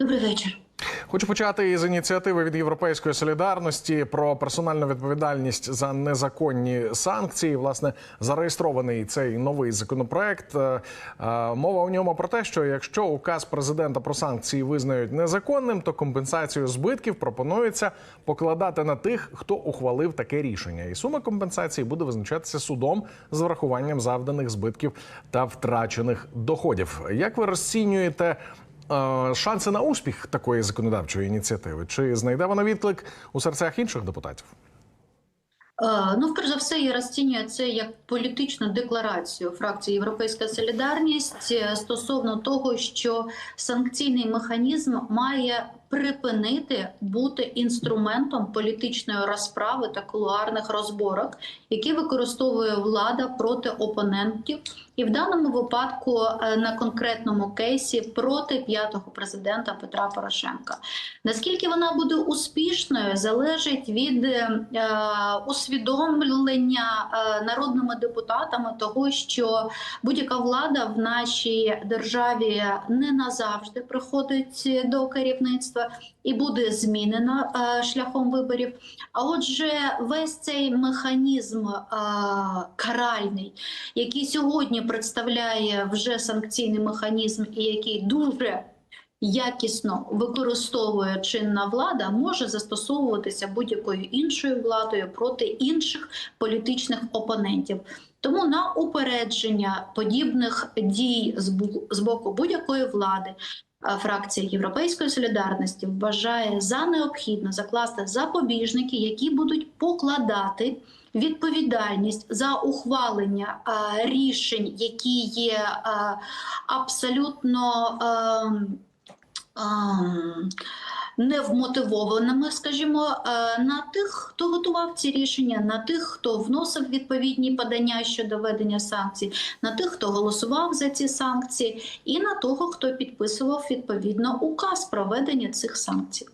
Добрий вечір. Хочу почати із ініціативи від Європейської солідарності про персональну відповідальність за незаконні санкції. Власне, зареєстрований цей новий законопроект. Е, е, Мова у ньому про те, що якщо указ президента про санкції визнають незаконним, то компенсацію збитків пропонується покладати на тих, хто ухвалив таке рішення. І сума компенсації буде визначатися судом з врахуванням завданих збитків та втрачених доходів. Як ви розцінюєте? Шанси на успіх такої законодавчої ініціативи? Чи знайде вона відклик у серцях інших депутатів? Е, Ну, вперше за все, я розцінюю це як політичну декларацію фракції Європейська Солідарність стосовно того, що санкційний механізм має припинити бути інструментом політичної розправи та кулуарних розборок, які використовує влада проти опонентів, і в даному випадку е, на конкретному кейсі проти п'ятого президента Петра Порошенка. Наскільки вона буде успішною, залежить від е, усвідомлення е, народними депутатами того, що будь-яка влада в нашій державі не назавжди приходить до керівництва і буде змінена е, шляхом виборів. А отже, весь цей механізм е, каральний, який сьогодні представляє вже санкційний механізм, і який дуже якісно використовує чинна влада, може застосовуватися будь-якою іншою владою проти інших політичних опонентів. Тому на упередження подібних дій з боку будь-якої влади. Фракція Європейської солідарності вважає за необхідно закласти запобіжники, які будуть покладати відповідальність за ухвалення рішень, які є абсолютно ем, ем, невмотивованими, скажімо, е, на тих, хто готував ці рішення, на тих, хто вносив відповідні подання щодо введення санкцій, на тих, хто голосував за ці санкції, і на того, хто підписував відповідно указ про введення цих санкцій.